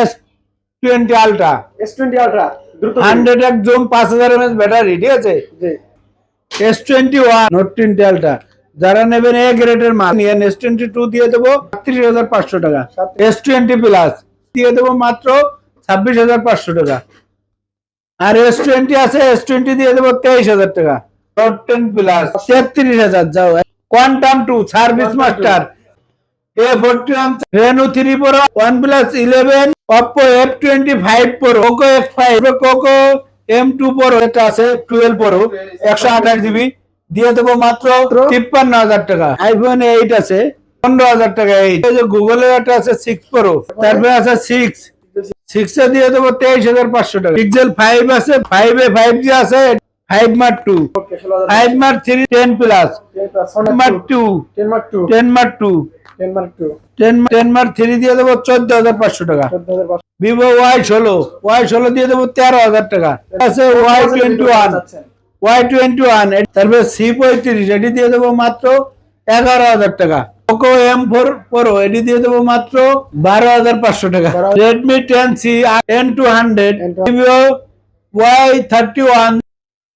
S twenty ultra S twenty ultra hundred এক zoom পাঁচ হাজার এমএস ব্যাটারি ঠিক আছে? S twenty one note twenty ultra যারা নেবেন এ গ্রেডের মাল নিয়েন এস টোয়েন্টি টু দিয়ে দেবো আটত্রিশ হাজার পাঁচশো টাকা। এস টোয়েন্টি প্লাস দিয়ে দেবো মাত্র ছাব্বিশ হাজার পাঁচশো টাকা। আর এস টোয়েন্টি আছে এস টোয়েন্টি দিয়ে দেবো তেইশ হাজার টাকা। নোট টেন প্লাস তেত্রিশ হাজার যাও। Quantum two service master A forty one Reno three pro one plus eleven Oppo F twenty five pro ওকো X five কোকো এম টু প্রো, এটা আছে টুয়েলভ প্রো, একশো আঠাশ জিবি। দিয়ে দেবো মাত্র তিপ্পান্ন হাজার টাকা। আইফোন এইট আছে, পনেরো হাজার টাকা এইট গুগলের একটা আছে সিক্স প্রো, তারপরে আছে সিক্স সিক্স দিয়ে দেবো তেইশ হাজার পাঁচশো টাকা। পিক্সেল ফাইভ আছে ফাইভ ফাইভ জি আছে 5 mark 2 okay, 5 mark 3 10 plus 10 plus 10 mark 2 10 mark 2 10 mark 2 10 mark 2 10 10 mark 3 দিয়ে দেব 14500 টাকা 14500 vivo y16 y16 দিয়ে দেব 13000 টাকা আছে y21 y21 তারপরে c35 এটি দিয়ে দেব মাত্র 11000 টাকা Poco M4 Pro এটি দিয়ে দেব মাত্র 12500 টাকা Redmi 10C N200 vivo y31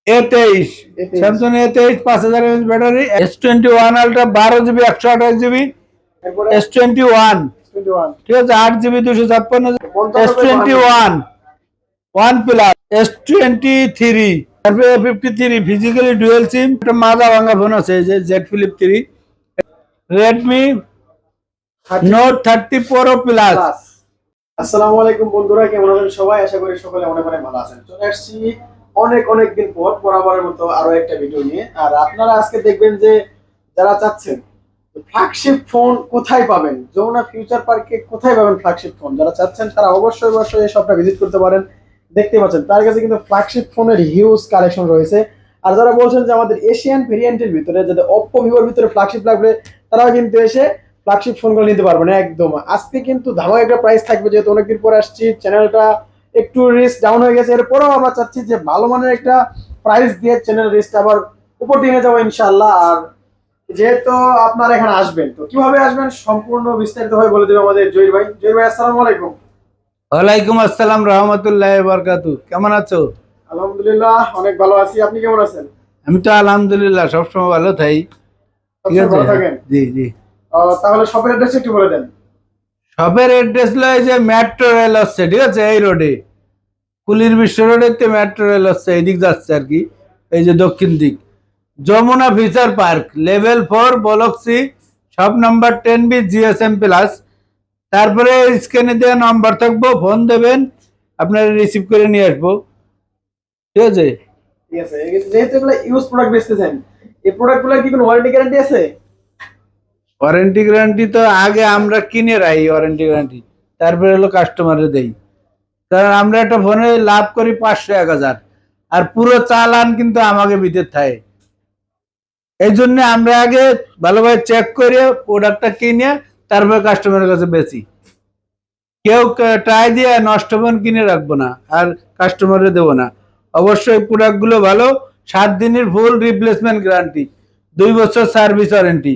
তেইশ A23 স্যামসাং এ তেইশ পাঁচ হাজার MH battery S twenty one ultra বারো জিবি একশো আঠাশ জিবি এস টোয়েন্টি ওয়ান ঠিক আছে আট জিবি দুশো ছাপ্পান্ন S twenty one one plus S twenty three তারপরে fifty three physically dual SIM একটা মাজা ভাঙা ফোন আছে যে Z flip three Redmi note thirty pro plus আসসালামু আলাইকুম বন্ধুরা কেমন আছেন সবাই? আশা করি সকলে অনেক অনেক ভালো আছেন। চলে আসছি অনেক অনেক দিন পর বরাবরের মতো আরও একটা ভিডিও নিয়ে। আর আপনারা আজকে দেখবেন যে যারা চাচ্ছেন ফ্ল্যাগশিপ ফোন কোথায় পাবেন? যমুনা ফিউচার পার্কে কোথায় পাবেন ফ্ল্যাগশিপ ফোন যারা চাচ্ছেন, তারা অবশ্যই অবশ্যই এই শপটা ভিজিট করতে পারেন। দেখতে পাচ্ছেন, তার কাছে কিন্তু ফ্ল্যাগশিপ ফোনের হিউজ কালেকশন রয়েছে। আর যারা বলছেন যে আমাদের এশিয়ান ভেরিয়েন্টের ভিতরে যাদের অপ্পো ভিভোর ভিতরে ফ্ল্যাগশিপ লাগবে, তারাও কিন্তু এসে ফ্ল্যাগশিপ ফোনগুলো নিতে পারবেন, একদম। আজকে কিন্তু ধামাকা একটা প্রাইস থাকবে, যেহেতু অনেকদিন পরে আসছি চ্যানেলটা একটু রিস্ক ডাউন হয়ে গেছে। এরপরেও আমরা চাচ্ছি যে ভালো মানের একটা প্রাইস দিয়ে চ্যানেল রিস্ক আবার উপর দিয়ে যাব ইনশাল্লাহ আর যেহেতু আপনারা এখানে আসবেন তো কীভাবে আসবেন সম্পূর্ণ বিস্তারিত ভাবে বলে দেবে আমাদের জয়ীর ভাই। জয়ীর ভাই আসসালামু আলাইকুম। ওয়ালাইকুম আসসালাম রহমতুল্লাহ বরকাতু কেমন আছো? আলহামদুলিল্লাহ অনেক ভালো আছি। আপনি কেমন আছেন? আমি তো আলহামদুলিল্লাহ সবসময় ভালো থাই। ঠিক আছে? থাকেন। জি জি। তাহলে শপের অ্যাড্রেস একটু বলে দেন। শপের অ্যাড্রেস লয় যে মেট্রো রেল হচ্ছে ঠিক আছে? এই রোডে কুলির বিশ্ব রোডের তো মেট্রো রেল হচ্ছে এইদিক যাচ্ছে আর কি। এই যে দক্ষিণ দিক। Jamuna future park level four block C shop number ten B GSM plus তারপরে স্ক্যানে দেওয়া নাম্বার থাকব ফোন দেবেন, আপনারা রিসিভ করে নিয়ে আসব। ঠিক আছে? ঠিক আছে যেহেতু ইউজ প্রোডাক্ট বেচতেছেন, এই প্রোডাক্টগুলোর কি কোনো ওয়ারেন্টি গ্যারান্টি আছে? ওয়ারেন্টি গ্যারান্টি তো আগে আমরা কিনে রাখি ওয়ারেন্টি গ্যারান্টি তারপরে হলো কাস্টমারে দেই। কারণ আমরা একটা ফোনে লাভ করি পাঁচশো, এক হাজার। আর পুরো চালান কিন্তু আমাকে ভিতর থাকে। এই জন্য আমরা আগে ভালোভাবে চেক করে প্রোডাক্টটা কিনে তারপরে কাস্টমারের কাছে বেচি। কেউ ট্রাই দিয়ে নষ্ট ফোন কিনে রাখব না, আর কাস্টমারে দেবো না। অবশ্যই প্রোডাক্টগুলো ভালো, সাত দিনের ফুল রিপ্লেসমেন্ট গ্যারান্টি দুই বছর সার্ভিস ওয়ারেন্টি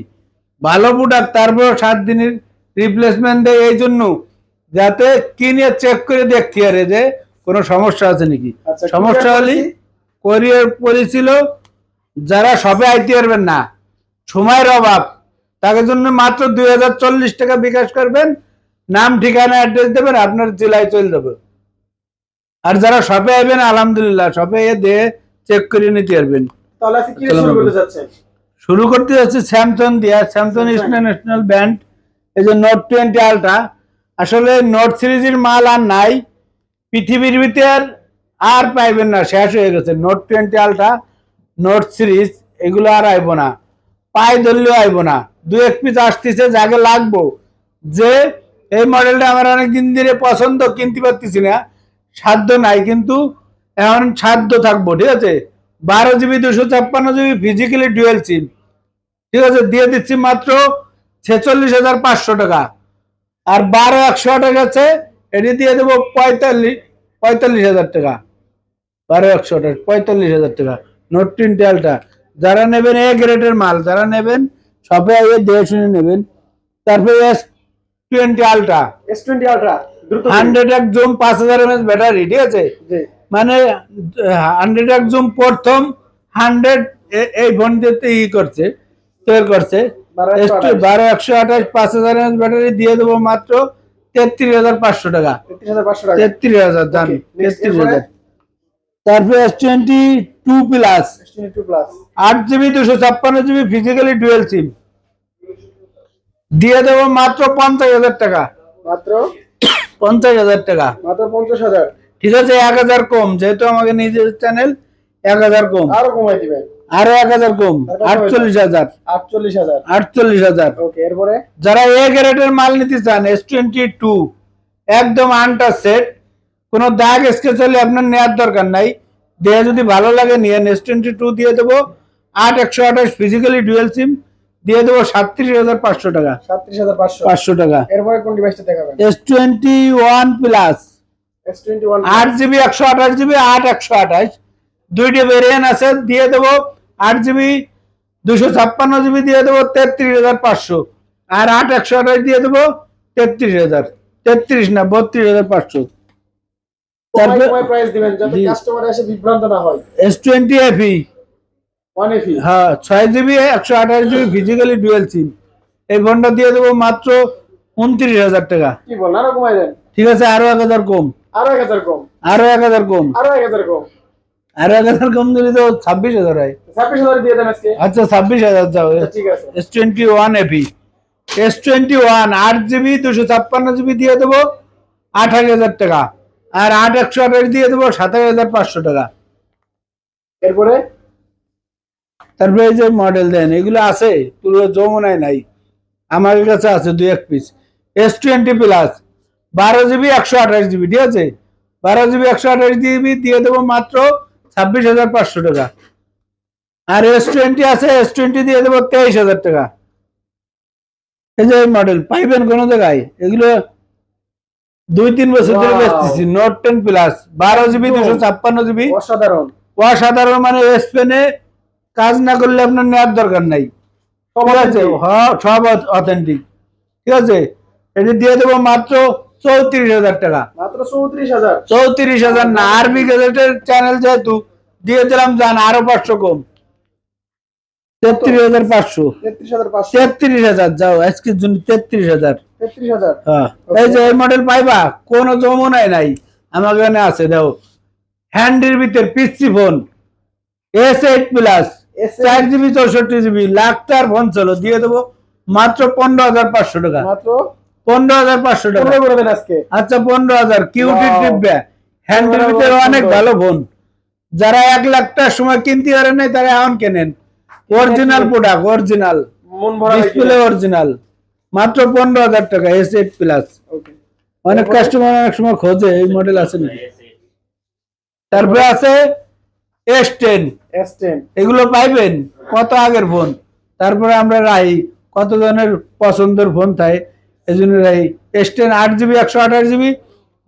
ভালো প্রোডাক্ট তারপর সাত দিনের রিপ্লেসমেন্ট দেয় এই জন্য। যাতে কিনে চেক করে দেখতে পারে যে কোনো সমস্যা আছে নাকি। আচ্ছা, সমস্যা হলে কোরিয়ার পলিছিল যারা সবে আইতে পারবেন না সময়ের অভাব তাদের জন্য মাত্র দুই হাজার চল্লিশ টাকা বিকাশ করবেন। নাম ঠিকানা অ্যাড্রেস দেবেন আপনার জেলায় চলে যাবে। আর যারা শপে আইবেন আলহামদুলিল্লাহ শপে এ দিয়ে চেক করে নিতে পারবেন। তাহলে কি শুরু করতে চাচ্ছেন শুরু করতে যাচ্ছে স্যামসাং দিয়া। স্যামসাং। ইন্টারন্যাশনাল ব্যান্ড এই যে নোট টোয়েন্টি আলট্রা আসলে নোট সিরিজের মাল আর নাই। পৃথিবীর ভিতর আর পাইবেন না শেষ হয়ে গেছে। Note twenty ultra note series এগুলো আর আইব না। পায়ে ধরলেও আইব না। দু এক পিস আসতেছে যাকে লাগবো। যে এই মডেলটা আমার অনেক দিন ধরে পছন্দ কিনতে পারতেছি না। সাধ্য নাই কিন্তু এখন সাধ্য থাকব ঠিক আছে? বারো জিবি দুশো ছাপ্পান্ন জিবি ফিজিক্যালি ডুয়েল সিম ঠিক আছে দিয়ে দিচ্ছি মাত্র ছেচল্লিশ হাজার পাঁচশো টাকা। আর বারো একশো টাকা আছে এটি দিয়ে দেবো পঁয়তাল্লিশ পঁয়তাল্লিশ হাজার টাকা। বারো একশো টাকা পঁয়তাল্লিশ হাজার টাকা। নোট টোয়েন্টি আলটা। যারা নেবেন এ গ্রেডের মাল যারা নেবেন সবে আগে দেখে শুনে নেবেন। তারপরে S twenty ultra S twenty ultra hundred এক জুম পাঁচ হাজার এমএস ব্যাটারি ঠিক আছে? মানে হান্ড্রেড এক জুম প্রথম হান্ড্রেড এই ফোন দিয়ে ই করছে। তৈরি করছে। বারো একশো আঠাশ। পাঁচ হাজার ব্যাটারি দিয়ে দেবো মাত্র তেত্রিশ হাজার পাঁচশো টাকা। তেত্রিশ হাজার দাম তেত্রিশ হাজার তারপরে এস টোয়েন্টি টু প্লাস আট জিবি দুশো ছাপ্পান্ন জিবি ফিজিক্যালি ডুয়েল সিম দিয়ে দেবো মাত্র পঞ্চাশ হাজার টাকা। মাত্র? পঞ্চাশ হাজার টাকা। মাত্র পঞ্চাশ হাজার। ঠিক আছে এক হাজার কম যেহেতু আমাকে নিজের চ্যানেল এক হাজার কম। আরও কমাই দিবেন। আরও এক হাজার কম আটচল্লিশ হাজার। আটচল্লিশ হাজার। আটচল্লিশ হাজার। এরপরে? যারা এ গ্রেডের মাল নিতে চান এস টোয়েন্টি টু একদম আনটা সেট কোনো দাগ স্কেচ হলে আপনার নেওয়ার দরকার নাই। দেহে যদি ভালো লাগে নিয়ে এস টোয়েন্টি টু দিয়ে দেবো আট একশো আঠাশ ফিজিক্যালি ডুয়েল সিম দিয়ে দেবো সাতত্রিশ হাজার পাঁচশো টাকা। সাতত্রিশ হাজার পাঁচশো। পাঁচশো টাকা। এরপরে কোন ডিভাইসটা দেখাবেন? S twenty one plus S twenty one আট জিবি একশো আঠাশ জিবি আট একশো আঠাশ। দুইটি ভেরিয়েন্ট আছে দিয়ে দেবো আট জিবি দুশো ছাপ্পান্ন জিবি দিয়ে দেবো তেত্রিশ হাজার পাঁচশো। আর আট একশো আঠাশ দিয়ে দেবো তেত্রিশ হাজার। তেত্রিশ না বত্রিশ হাজার পাঁচশো। বিভ্রান্ত না হয়। ছয় জিবি একশো আঠাশ জিবি ফিজিক্যালি ডুয়েল সিম এই ফোনটা দিয়ে দেবো মাত্র উনত্রিশ হাজার টাকা। কি বলেন আরও কমাই দেন। ঠিক আছে আরও এক হাজার কম। আরও এক হাজার কম। আরও এক হাজার কম। আরও এক হাজার কম। আরও এক হাজার কম দিলে তো ছাব্বিশ হাজার হয়। ছাব্বিশ হাজার দিয়ে দেন আজকে। আচ্ছা ছাব্বিশ হাজার যাও আচ্ছা, ঠিক আছে। S twenty one AP S twenty one আট জিবি দুশো ছাপ্পান্ন জিবি দিয়ে দেবো আঠাশ হাজার টাকা। আর আট একশো আঠাশ দিয়ে দেবো সাতাশ হাজার পাঁচশো টাকা। এরপরে? তারপরে এই যে মডেল দেন এগুলো আছে পুরো যমুনায় নাই। আমার কাছে আছে দুই এক পিস এস টোয়েন্টি প্লাস বারো জিবি একশো আঠাশ জিবি ঠিক আছে? বারো জিবি একশো আঠাশ জিবি দিয়ে দেবো মাত্র ছাব্বিশ হাজার পাঁচশো টাকা। আর এস টোয়েন্টি আছে এস টোয়েন্টি দিয়ে দেবো তেইশ হাজার টাকা। এই যে মডেল পাইবেন কোন জায়গায় এগুলো দুই তিন বছর ধরে. বেচতেছি নোট টেন প্লাস বারো জিবি দুশো ছাপ্পান্ন জিবি। অসাধারণ। অসাধারণ মানে এস পেনে কাজ না করলে আপনার নেওয়ার দরকার নাই। সব অথেন্টিক ঠিক আছে? এটি দিয়ে দেবো মাত্র চৌত্রিশ হাজার টাকা। মাত্র চৌত্রিশ হাজার? চৌত্রিশ হাজার না আরবি গেজেটের চ্যানেল যেহেতু দিয়ে দিলাম যান আরও পাঁচশো কম। তেত্রিশ হাজার পাঁচশো। তেত্রিশ হাজার পাঁচশো। তেত্রিশ হাজার যাও আজকের জন্য তেত্রিশ হাজার। তেত্রিশ হাজার। হ্যাঁ এই যে এই মডেল পাইবা কোনো নাই। আমার কাছে আছে দেখো। হ্যান্ডির ভিতর PC phone S eight plus S8 চার জিবি চৌষট্টি জিবি লাখটার ফোন চলো দিয়ে দেবো। মাত্র পনেরো হাজার পাঁচশো টাকা। মাত্র পনেরো হাজার পাঁচশো টাকা। পনেরো করে দেন আজকে। আচ্ছা পনেরো হাজার। কিউটি টিপবে হ্যান্ডের ভিতরে অনেক ভালো ফোন যারা এক লাখ টাকার সময় কিনতে পারে নাই তারা এখন কেনেন? Original product original display original মাত্র পনেরো হাজার টাকা এস এইট প্লাস অনেক কাস্টমার অনেক সময় খোঁজে এই মডেল আছে নাকি? তারপরে আছে এস টেন এস টেন এগুলো পাইবেন? কত আগের ফোন তারপরে আমরা রাই কত জনের পছন্দের ফোন থাকে এই জন্য রাই এস টেন আট জিবি একশো আঠাশ জিবি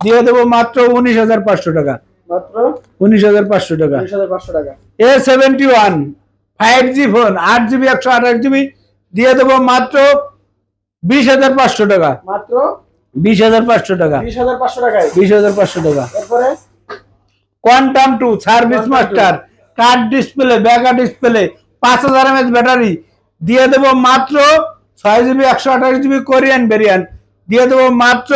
দিয়ে দেবো মাত্র উনিশ হাজার পাঁচশো টাকা। মাত্র উনিশ হাজার পাঁচশো টাকা। টাকা। A seventy one five G phone আট জিবি একশো আঠাশ জিবি দিয়ে দেবো মাত্র বিশ হাজার পাঁচশো টাকা। মাত্র বিশ হাজার পাঁচশো টাকা। বিশ হাজার পাঁচশো টাকায়। বিশ হাজার পাঁচশো টাকা। এরপরে? Quantum two service master card display ব্যাকা display পাঁচ হাজার এমএচ ব্যাটারি দিয়ে দেবো মাত্র ছয় জিবি একশো আঠাশ জিবি কোরিয়ান ভেরিয়েন্ট দিয়ে দেবো মাত্র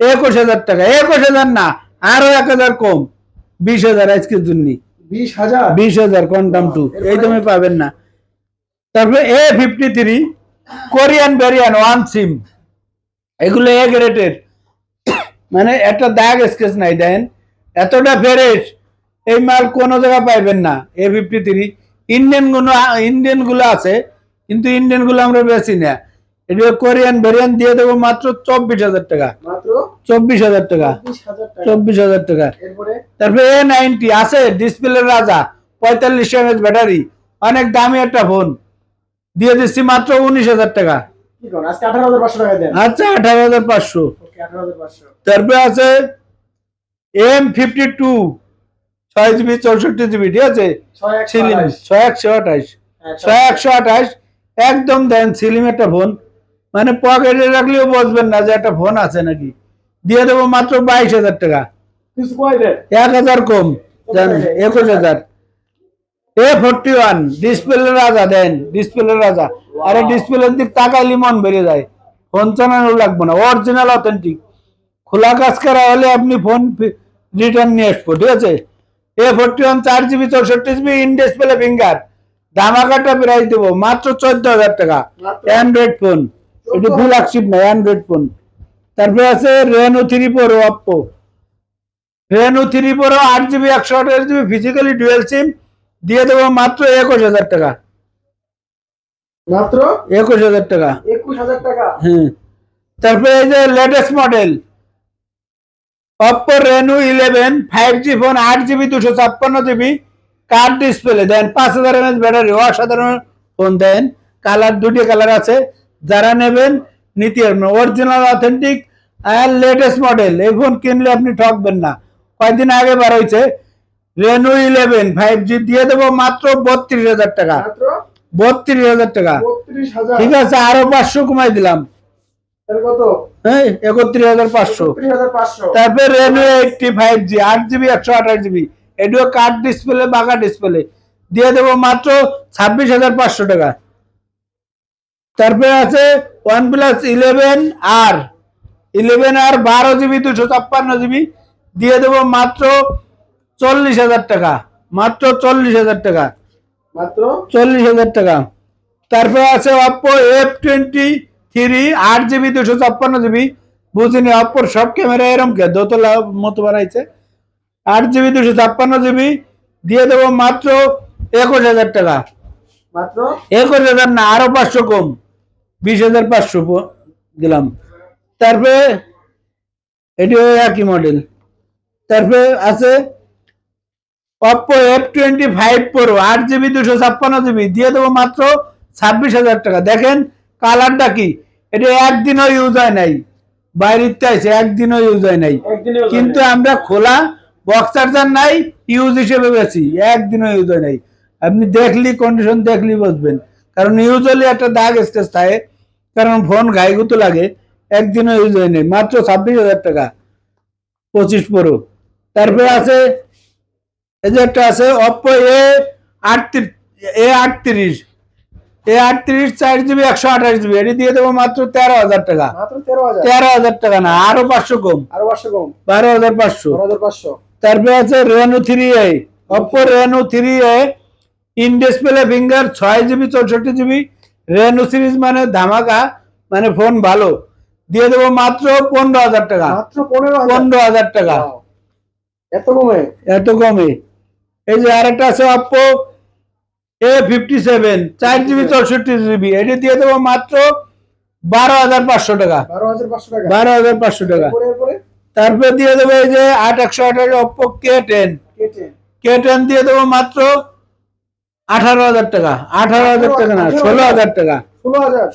একুশ হাজার টাকা। একুশ হাজার না আরও এক হাজার কম। বিশ হাজার আজকের জন্য। বিশ হাজার? বিশ হাজার কোয়ান্টাম টু এই দামে পাবেন না। তারপরে A fifty three Korean variant one SIM এগুলো এ গ্রেটের মানে একটা দাগ স্কেচ নাই দেন। এতটা ফ্রেশ এই মাল কোনো জায়গায় পাইবেন না এ ফিফটি থ্রি ইন্ডিয়ানগুলো ইন্ডিয়ানগুলো আছে কিন্তু ইন্ডিয়ানগুলো আমরা বেশি না। এটা কোরিয়ান ভেরিয়েন্ট দিয়ে দেবো মাত্র চব্বিশ হাজার টাকা। চব্বিশ হাজার টাকা। চব্বিশ হাজার টাকা। তারপরে এ নাইনটি আছে ডিসপ্লে রাজা পঁয়তাল্লিশ এমএচ ব্যাটারি অনেক দামি একটা ফোন দিয়ে দিচ্ছি মাত্র উনিশ হাজার টাকা। আচ্ছা আঠারো হাজার পাঁচশো। তারপরে আছে এম ফিফটি টু ছয় জিবি চৌষট্টি জিবি ঠিক আছে? ছয় একশো আঠাশ। ছয় একশো আঠাশ। একদম দেন সিলিম একটা ফোন। মানে পকেটে রাখলেও বসবেন না যে একটা ফোন আছে নাকি। দিয়ে দেবো মাত্র বাইশ হাজার টাকা। এক হাজার কম দেন একুশ হাজার। এ ফোরটি ওয়ান ডিসপ্লে রাজা দেন ডিসপ্লে রাজা। আরে ডিসপ্লের দিক তাকাইলে মন বেড়ে যায়। ফোন চালানো লাগবে না অরিজিনাল অথেন্টিক খোলা কাজ করা হলে আপনি ফোন রিটার্ন নিয়ে আসব ঠিক আছে? এ ফোরটি ওয়ান চার জিবি চৌষট্টি জিবি ইন ডিসপ্লে ফিঙ্গার দামাকাটা প্রাইস দেবো। মাত্র চোদ্দ হাজার টাকা? অ্যান্ড্রয়েড ফোন এটি ফুল আকশিপ না অ্যান্ড্রয়েড ফোন তারপরে আছে Reno three pro Oppo Reno three pro আট জিবি একশো আঠাশ জিবি ফিজিক্যালি ডুয়েল সিম দিয়ে দেবো মাত্র একুশ হাজার টাকা। মাত্র? একুশ হাজার টাকা। একুশ হাজার টাকা? হ্যাঁ। তারপরে এই যে latest model Oppo Reno eleven five G phone আট জিবি দুশো ছাপ্পান্ন জিবি কার ডিসপ্লে দেন পাঁচ হাজার এমএচ ব্যাটারি অসাধারণ ফোন দেন। কালার দুটি কালার আছে। যারা নেবেন নিতে পারবেন অরিজিনাল অথেন্টিক আর লেটেস্ট মডেল এই ফোন কিনলে আপনি ঠকবেন না। কয়েকদিন আগে বার হয়েছে। রেনু ইলেভেন ফাইভ জি দিয়ে দেবো মাত্র বত্রিশ হাজার টাকা। বত্রিশ হাজার টাকা। ঠিক আছে আরও পাঁচশো কমাই দিলাম। হ্যাঁ একত্রিশ হাজার পাঁচশো। বত্রিশ হাজার পাঁচশো। তারপরে রেনু এইটটি ফাইভ জি আট জিবি একশো আঠাশ জিবি এটিও কার্ড ডিসপ্লে বাঁকা ডিসপ্লে দিয়ে দেবো মাত্র ছাব্বিশ হাজার পাঁচশো টাকা। তারপরে আছে one plus eleven R eleven R বারো জিবি দুশো ছাপ্পান্ন জিবি দিয়ে দেবো মাত্র চল্লিশ হাজার টাকা। মাত্র চল্লিশ হাজার টাকা। মাত্র? চল্লিশ হাজার টাকা। তারপরে আছে অপ্পো এফ টোয়েন্টি থ্রি আট জিবি দুশো ছাপ্পান্ন জিবি বুঝিনি অপ্পোর সব ক্যামেরা এরম কে দোতলা মতো বানাইছে। আট জিবি দুশো ছাপ্পান্ন জিবি দিয়ে দেবো মাত্র একুশ হাজার টাকা। মাত্র? একুশ হাজার না আরও পাঁচশো কম। বিশ হাজার পাঁচশো দিলাম। তারপরে এটিও একই মডেল তারপরে আছে Oppo F twenty five pro আট জিবি দুশো ছাপ্পান্ন জিবি দিয়ে দেবো মাত্র ছাব্বিশ হাজার টাকা। দেখেন কালারটা কি? এটা একদিনও ইউজ হয় নাই। বাইরেতে আছে একদিনও ইউজ হয় নাই। কিন্তু আমরা খোলা বক্স চার্জার নাই ইউজ হিসেবে বেশি একদিনও ইউজ হয় নাই। আপনি দেখলি কন্ডিশন দেখলি বুঝবেন। কারণ ইউজ হলে একটা দাগ স্টেজ থাকে কারণ ফোন গাইগুতো লাগে একদিনও ইউজ হয় নাই। মাত্র ছাব্বিশ হাজার টাকা পঁচিশ প্রো। তারপরে আছে এই যে একটা আছে অপ্পো এ আটত্রিশ এ আটত্রিশ। এ আটত্রিশ চার জিবি একশো আঠাশ জিবি এটি দিয়ে দেবো মাত্র তেরো হাজার টাকা। তেরো হাজার। তেরো হাজার টাকা না আরও পাঁচশো কম। আরও পাঁচশো কম। বারো হাজার পাঁচশো। বারো হাজার পাঁচশো। তারপরে আছে Reno three A. Oppo Reno three A in display finger ছয় জিবি চৌষট্টি জিবি রেনু সিরিজ মানে ধামাকা মানে ফোন ভালো। দিয়ে দেবো মাত্র পনেরো হাজার টাকা। মাত্র পনেরো হাজার। টাকা। এত কমে? এত কমে। এই যে আরেকটা আছে অপ্পো এ ফিফটি সেভেন চার জিবি চৌষট্টি জিবি এটি দিয়ে দেবো মাত্র বারো হাজার পাঁচশো টাকা। বারো হাজার পাঁচশো টাকা। বারো হাজার পাঁচশো টাকা। তারপরে দিয়ে দেবো এই যে আট একশো আঠাশ Oppo K ten K ten দিয়ে দেবো মাত্র আঠারো হাজার টাকা। আঠারো হাজার টাকা না ষোলো হাজার টাকা।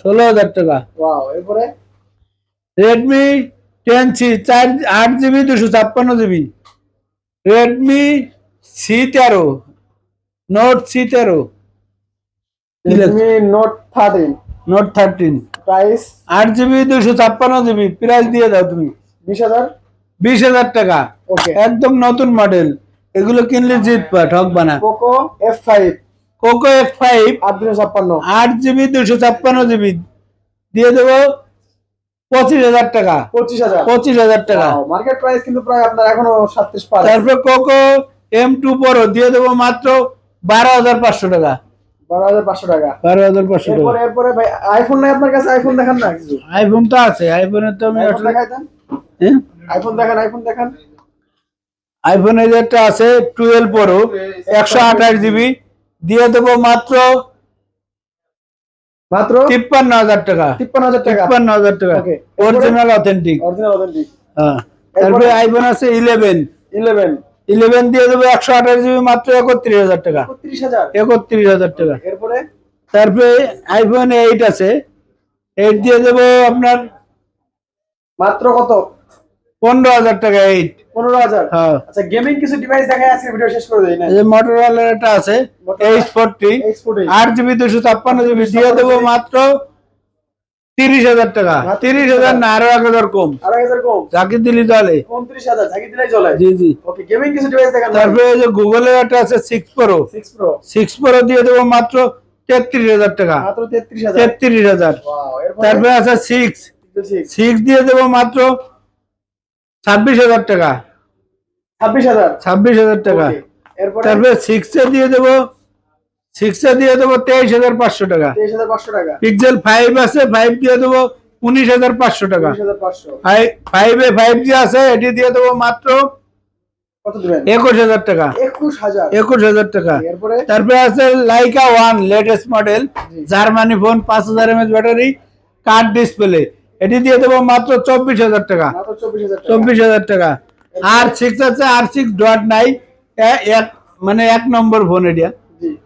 ষোলো হাজার। টাকা। রেডমি টেন সি চার আট জিবি দুশো ছাপ্পান্ন জিবি। রেডমি সি তেরো নোট সি তেরো। Note thirteen note thirteen price আট জিবি দুশো ছাপ্পান্ন জিবি। প্রাইস দিয়ে দাও তুমি। বিশ হাজার? বিশ হাজার টাকা। একদম নতুন মডেল এগুলো কিনলে জিতবা ঠকবা না। পোকো এফ ফাইভ কোকো এফ ফাইভ আট দুশো ছাপ্পান্ন। আট জিবি দুশো ছাপ্পান্ন জিবি। দিয়ে দেবো পঁচিশ হাজার টাকা। পঁচিশ হাজার। পঁচিশ হাজার টাকা। মার্কেট প্রাইস কিন্তু প্রায় আপনার এখনও সাতত্রিশ পার। তারপরে কোকো এম টু প্রো দিয়ে দেবো মাত্র বারো হাজার পাঁচশো টাকা। বারো হাজার পাঁচশো টাকা। বারো হাজার পাঁচশো টাকা। এরপরে এরপরে ভাই আইফোন নাই আপনার কাছে? আইফোন দেখান না কিছু? আইফোন তো আছে আইফোনের তো আমি দেখাই দেন। হ্যাঁ? আইফোন দেখান আইফোন আছে টুয়েলভ প্রো একশো আঠাশ জিবি। দিয়ে দেবো মাত্র মাত্র তিপ্পান্ন হাজার টাকা। তিপ্পান্ন হাজার টাকা। তিপ্পান্ন হাজার টাকা। অরিজিনাল অথেন্টিক অরিজিনাল অথেন্টিক হ্যাঁ। তারপরে আইফোন আছে ইলেভেন। ইলেভেন। ইলেভেন দিয়ে দেবো একশো আঠাশ জিবি মাত্র একত্রিশ হাজার টাকা। একত্রিশ হাজার? একত্রিশ হাজার টাকা। এরপরে? তারপরে আইফোন এইট আছে। এইট দিয়ে দেবো আপনার মাত্র কত? পনেরো হাজার টাকা এইট পনেরো হাজার? হ্যাঁ। আচ্ছা গেমিং কিছু ডিভাইস দেখায় আজকে ভিডিও শেষ করে দেই না? এই মোটরওয়ালার একটা আছে এইচ ফোরটি আট জিবি দুশো ছাপ্পান্ন জিবি দিয়ে দেবো মাত্র তিরিশ হাজার টাকা। তিরিশ হাজার না আরও এক হাজার কম। দিলি ঝাঁকি দিলেই চলে। জি জি। ওকে গেমিং কিছু ডিভাইস দেখান। তারপরে এই যে গুগলের একটা আছে সিক্স প্রো সিক্স প্রো দিয়ে দেবো মাত্র তেত্রিশ হাজার টাকা। মাত্র তেত্রিশ হাজার। তারপরে আছে সিক্স সিক্স দিয়ে দেবো মাত্র ছাব্বিশ হাজার টাকা। ছাব্বিশ হাজার? ছাব্বিশ হাজার টাকা। তারপরে সিক্সে দিয়ে দেবো। সিক্সে দিয়ে দেবো তেইশ হাজার পাঁচশো টাকা। তেইশ হাজার পাঁচশো টাকা। পিক্সেল ফাইভ আছে ফাইভ দিয়ে দেবো উনিশ হাজার পাঁচশো টাকা। ফাইভে ফাইভ জি আছে এটি দিয়ে দেবো মাত্র একুশ হাজার টাকা। একুশ হাজার। টাকা। তারপরে আছে Leica one latest model. Germany phone পাঁচ হাজার এমএচ ব্যাটারি কার্ড ডিসপ্লে এটি দিয়ে দেবো মাত্র চব্বিশ হাজার টাকা। চব্বিশ হাজার টাকা। আর সিক্স আছে আর সিক্স ডট নাই এক মানে এক নম্বর ফোন এটা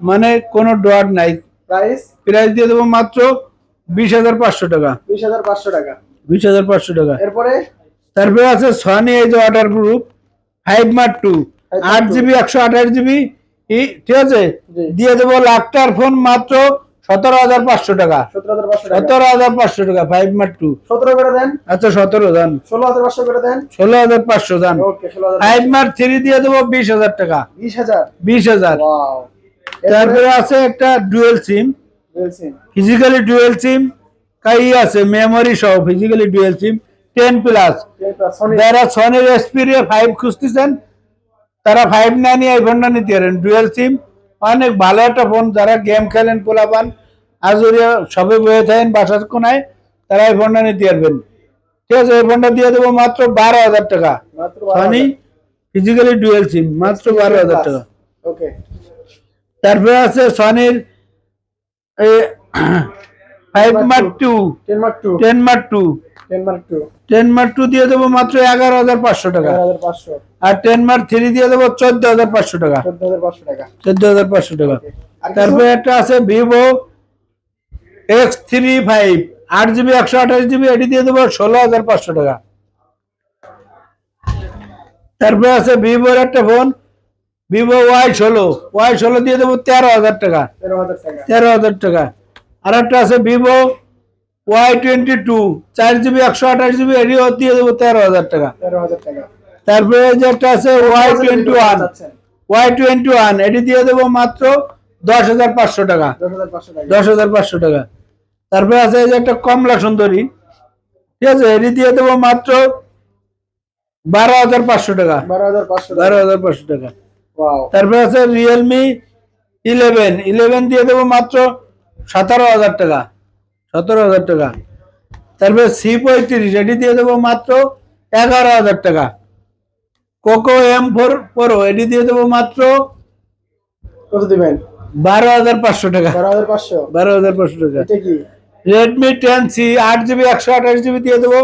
মানে কোনো ডট নাই প্রাইস প্রাইস দিয়ে দেবো মাত্র বিশ হাজার পাঁচশো টাকা। বিশ হাজার পাঁচশো টাকা। বিশ হাজার পাঁচশো টাকা। এরপরে? তারপরে আছে সনি এই যে waterproof five mark two আট জিবি একশো আঠাশ জিবি ঠিক আছে? দিয়ে দেবো লাখটার ফোন মাত্র সতেরো হাজার পাঁচশো টাকা। সতেরো হাজার পাঁচশো টাকা। ফাইভ মার্ক টু সতেরো করে দেন। আচ্ছা সতেরো দান ষোলো হাজার পাঁচশো করে দেন। ষোলো হাজার পাঁচশো দান ফাইভ মার্ক থ্রি দিয়ে দেবো বিশ হাজার টাকা। বিশ হাজার। বিশ হাজার। তারপরে আছে একটা dual SIM physically dual SIM কাই আছে? মেমোরি সহ physically dual SIM ten plus যারা সনির এসপিরিয়া ফাইভ খুঁজতেছেন তারা ফাইভ না নিয়ে এই ফোনটা নিতে পারেন। ডুয়েল সিম অনেক ভালো একটা ফোন যারা গেম খেলেন পোলাপান আজুরিয়া সবে বয়ে থাকেন বাসার কোনায় তারা এই ফোনটা নিতে পারবেন। ঠিক আছে এই ফোনটা দিয়ে দেবো মাত্র বারো হাজার টাকা। সনি ফিজিক্যালি ডুয়েল সিম মাত্র বারো হাজার টাকা। ওকে তারপরে আছে সনির five mark two ten mark two ten mark two ten mark two ten mark two দিয়ে দেবো মাত্র এগারো হাজার পাঁচশো টাকা। আর টেন মার্ক থ্রি দিয়ে দেবো চোদ্দ হাজার পাঁচশো টাকা। চোদ্দ হাজার পাঁচশো টাকা? তারপরে একটা আছে ভিভো এক্স থ্রি ফাইভ আট জিবি একশো আঠাশ জিবি এটি দিয়ে দেবো ষোলো হাজার পাঁচশো টাকা। তারপরে আছে ভিভোর একটা ফোন ভিভো ওয়াই ষোলো। ওয়াই ষোলো দিয়ে দেবো তেরো হাজার টাকা। তেরো হাজার টাকা। আর একটা আছে ভিভো ওয়াই টোয়েন্টি টু চার জিবি একশো আঠাশ জিবি এটিও দিয়ে দেবো তেরো হাজার টাকা। তেরো হাজার টাকা। তারপরে এই যে একটা আছে Y twenty one Y twenty one এটি দিয়ে দেবো মাত্র দশ হাজার পাঁচশো টাকা। দশ হাজার পাঁচশো টাকা। তারপরে আছে যে একটা কমলা সুন্দরী ঠিক আছে? এটি দিয়ে দেবো মাত্র বারো হাজার পাঁচশো টাকা। বারো হাজার পাঁচশো টাকা। বারো হাজার পাঁচশো টাকা। তারপরে আছে রিয়েলমি ইলেভেন ইলেভেন দিয়ে দেবো মাত্র সতেরো হাজার টাকা। সতেরো হাজার টাকা। তারপরে সি পঁয়ত্রিশ এটি দিয়ে দেবো মাত্র এগারো হাজার টাকা। কোকো এম ফোর প্রো এটি দিয়ে দেবো মাত্র কত দিবেন? বারো হাজার পাঁচশো টাকা। বারো হাজার পাঁচশো? বারো হাজার পাঁচশো টাকা। রেডমি টেন সি আট জিবি একশো আঠাশ জিবি দিয়ে দেবো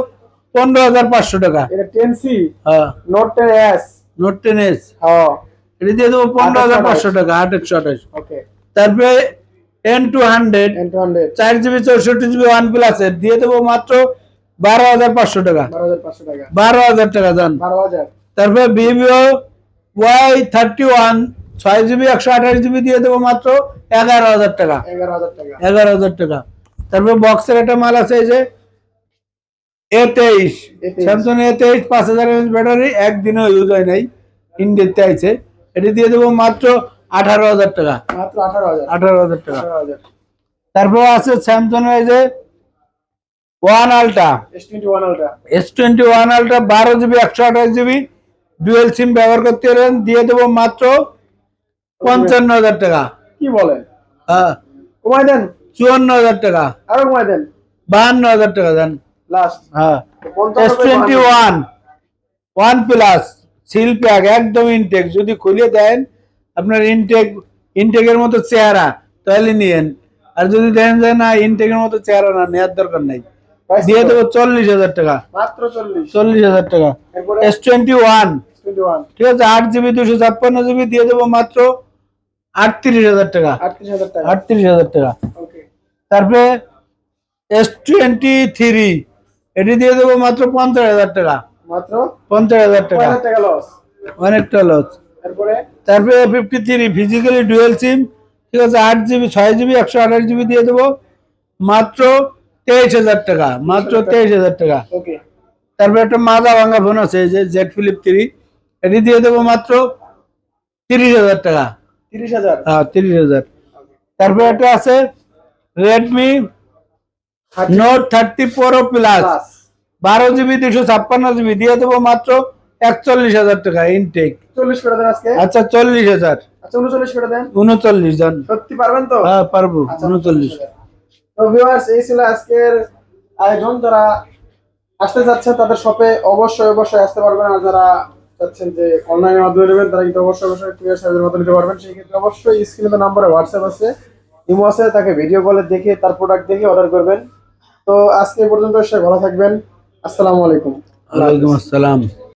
পনেরো হাজার পাঁচশো টাকা। টেন সি হ্যাঁ। Note ten S note ten S হ্যাঁ। এটি দিয়ে দেবো পনেরো হাজার পাঁচশো টাকা আট একশো আঠাশ। তারপরে এন টু হান্ড্রেড চার জিবি চৌষট্টি জিবি ওয়ান প্লাস এর। দিয়ে দেবো মাত্র বারো হাজার পাঁচশো টাকা। বারো হাজার টাকা। যান তারপরে ভিভো ওয়াই থার্টি ওয়ান ছয় জিবি একশো আঠাশ জিবি দিয়ে দেবো মাত্র এগারো হাজার টাকা। এগারো হাজার টাকা। তারপরে বক্সের একটা মাল আছে এই যে এ তেইশ A23 স্যামসং এ তেইশ পাঁচ হাজার এমএচ ব্যাটারি একদিনও ইউজ হয় নাই। ইন্ডিয়াতে আছে এটি দিয়ে দেবো মাত্র আঠারো হাজার টাকা। মাত্র আঠারো হাজার। আঠারো হাজার টাকা। তারপর আছে স্যামসং যে one ultra S twenty one ultra বারো জিবি একশো আঠাশ জিবি ডুয়েল সিম ব্যবহার করতে পারেন দিয়ে দেবো মাত্র পঞ্চান্ন হাজার টাকা। কি বলেন হ্যাঁ। কমাই দেন। চুয়ান্ন হাজার টাকা। আরও কমাই দেন। বাহান্ন হাজার টাকা দেন। লাস্ট হ্যাঁ। S twenty one one plus seal pack একদম ইনটেক যদি খুলে দেন আপনার ইনটেক ইনটেকের মতো চেহারা তাহলে নিয়েন। আর যদি দেখেন যে না ইনটেকের মতো চেহারা না নেওয়ার দরকার নাই। দিয়ে? দেবো চল্লিশ হাজার টাকা। মাত্র চল্লিশ। হাজার টাকা। এস টোয়েন্টি ওয়ান ঠিক আছে আট জিবি দুশো ছাপ্পান্ন জিবি দিয়ে দেবো মাত্র আটত্রিশ হাজার টাকা। আটত্রিশ হাজার টাকা। তারপরে এস টোয়েন্টি থ্রি এটি দিয়ে দেবো মাত্র পঞ্চাশ হাজার টাকা। মাত্র? পঞ্চাশ হাজার টাকা। হাজার টাকা লস অনেকটা লস তারপরে fifty three physically dual SIM ঠিক আছে আট জিবি ছয় জিবি একশো আঠাশ জিবি দিয়ে দেবো। মাত্র তেইশ হাজার টাকা মাত্র তেইশ হাজার টাকা। তারপর একটা মাজা ভাঙা ফোন আছে যে জেড ফিলিপ থ্রি এটি দিয়ে দেবো মাত্র তিরিশ হাজার টাকা। তিরিশ হাজার? হ্যাঁ তিরিশ হাজার। তারপর একটা আছে Redmi note thirty pro plus বারো জিবি দুশো ছাপ্পান্ন জিবি দিয়ে দেবো মাত্র একচল্লিশ হাজার টাকা ইনটেক চল্লিশ করে দেন আজকে? আচ্ছা চল্লিশ হাজার। আচ্ছা উনচল্লিশ করে দেন? উনচল্লিশ জন। সত্যি পারবেন তো? হ্যাঁ পারব। আচ্ছা, উনচল্লিশ। তো ভিউয়ার্স এই ছিল আজকের আয়োজন। যারা আসতে যাচ্ছেন তাদের শপে অবশ্যই অবশ্যই আসতে পারবেন। আর যারা চাচ্ছেন যে অনলাইনের মাধ্যমে নেবেন তারা কিন্তু অবশ্যই অবশ্যই কুরিয়ার সার্ভিসের মাধ্যমে নিতে পারবেন। সেই ক্ষেত্রে অবশ্যই স্ক্রিনে নাম্বারে হোয়াটসঅ্যাপ আছে ইমো আছে তাকে ভিডিও কলে দেখে তার প্রোডাক্ট দেখে অর্ডার করবেন। তো আজকে পর্যন্ত সে ভালো থাকবেন। আসসালামু আলাইকুম। ওয়ালাইকুম আসসালাম।